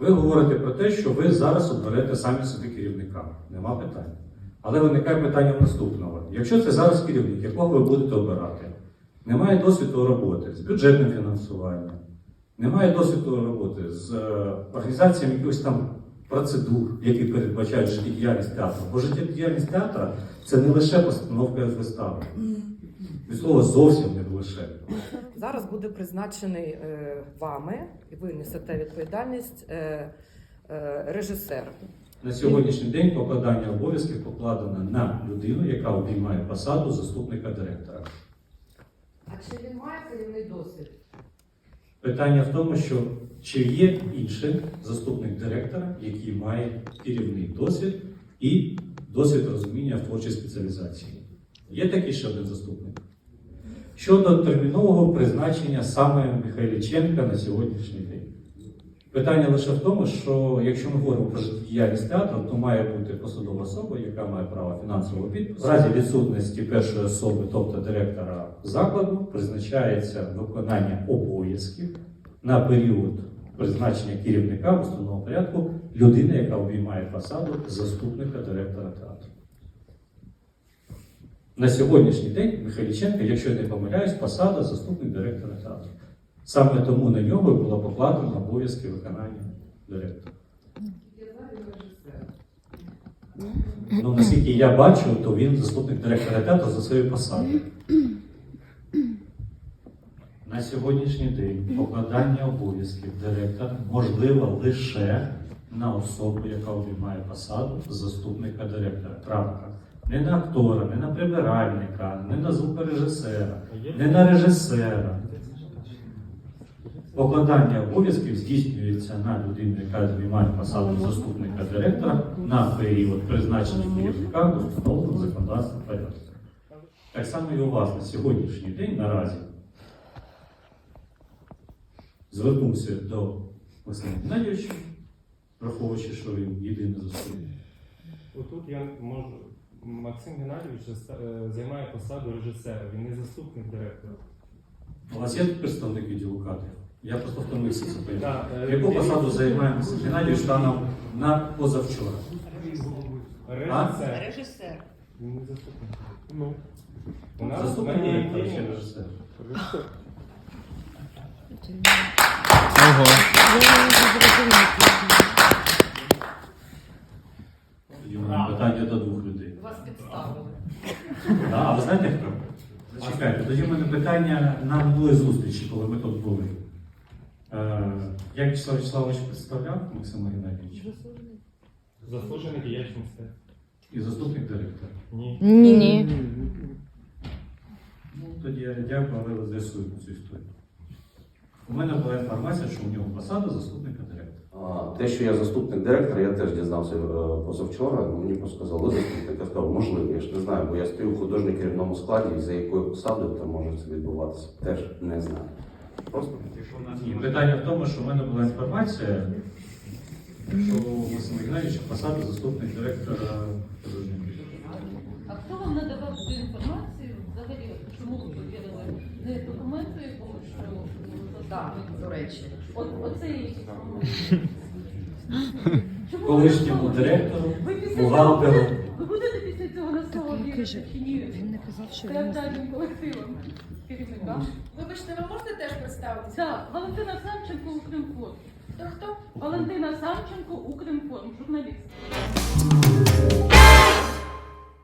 Ви говорите про те, що ви зараз оберете самі собі керівника. Нема питань. Але виникає питання наступного: якщо це зараз керівник, якого ви будете обирати, немає досвіду роботи з бюджетним фінансуванням, немає досвіду роботи з е, організаціями якихось там процедур, які передбачають життєдіяльність театру. Бо життєдіяльність театра це не лише постановка вистави. Від слова зовсім не лише. Зараз буде призначений е, вами, і ви несете відповідальність е, е, режисер. На сьогоднішній день покладання обов'язків покладено на людину, яка обіймає посаду заступника директора. А чи він має керівний досвід? Питання в тому, що чи є інший заступник директора, який має керівний досвід і досвід розуміння в творчій спеціалізації. Є такий ще один заступник. Щодо термінового призначення саме Михайліченка на сьогоднішній день. Питання лише в тому, що якщо ми говоримо про діяльність театру, то має бути посадова особа, яка має право фінансового підпису. В разі відсутності першої особи, тобто директора закладу, призначається виконання обов'язків на період призначення керівника в установленому порядку людина, яка обіймає посаду заступника директора театру. На сьогоднішній день Михайліченка, якщо я не помиляюсь, посада заступник директора театру. Саме тому на нього було покладено обов'язки виконання директора. Ну, наскільки я бачу, то він заступник директора театру за своєю посадою. На сьогоднішній день покладання обов'язків директора можливо лише на особу, яка обіймає посаду заступника директора. Крапка. Не на актора, не на прибиральника, не на звукорежисера, не на режисера. Покладання обов'язків здійснюється на людину, яка займає посаду заступника директора на період призначення керівника до встановленого законодавства порядку. Так само і у вас на сьогоднішній день наразі звернувся до Максима Геннадійовича, враховуючи, що він єдиний заступник. Отут я можу. Максим Геннадійович е, займає посаду режисера, він не заступник директора. У вас є представник відділу кадрів? Я просто втомився це. Так, е, Яку дивіться. посаду займає Максим Геннадійович станом на позавчора? Режисер. Режисер. Заступник. Ну. У нас Заступник директора чи режисер? Ого. Питання до двох людей. Вас підставили. Да, а ви знаєте хто? Зачекайте, тоді в мене питання на минулій зустрічі, коли ми тут були. Е, як Вячеслав Вячеславович представляв Максима Геннадійовича Заслужений діяч мистецтва. і заступник директора? Ні. Ні. Ні. Ну, тоді я дякую, але ви з'ясуєте цю історію. У мене була інформація, що у нього посада заступника директора. А, Те, що я заступник директора, я теж дізнався е, позавчора. Мені просто сказали, заступник. Я сказав, можливо, я ж не знаю, бо я стою в художньо керівному складі, і за якою посадою там може це відбуватися, теж не знаю. Просто Ні, питання в тому, що в мене була інформація, що у Максима Геннадійовича посада заступник директора керівника. А хто вам надавав цю інформацію взагалі? Чому ви повірили? Не документи якомусь, що Так, до речі. От. Чому ви Колишньому директору, бухгалтеру. цього будете- Ви будете після цього на слово він вірити каже, чи ні? Він не казав, що він Театральним колективом керівника. Вибачте, ви можете теж представитися? Так, Валентина Самченко, Укрінформ. Хто хто? Валентина Самченко, Укрінформ, журналіст.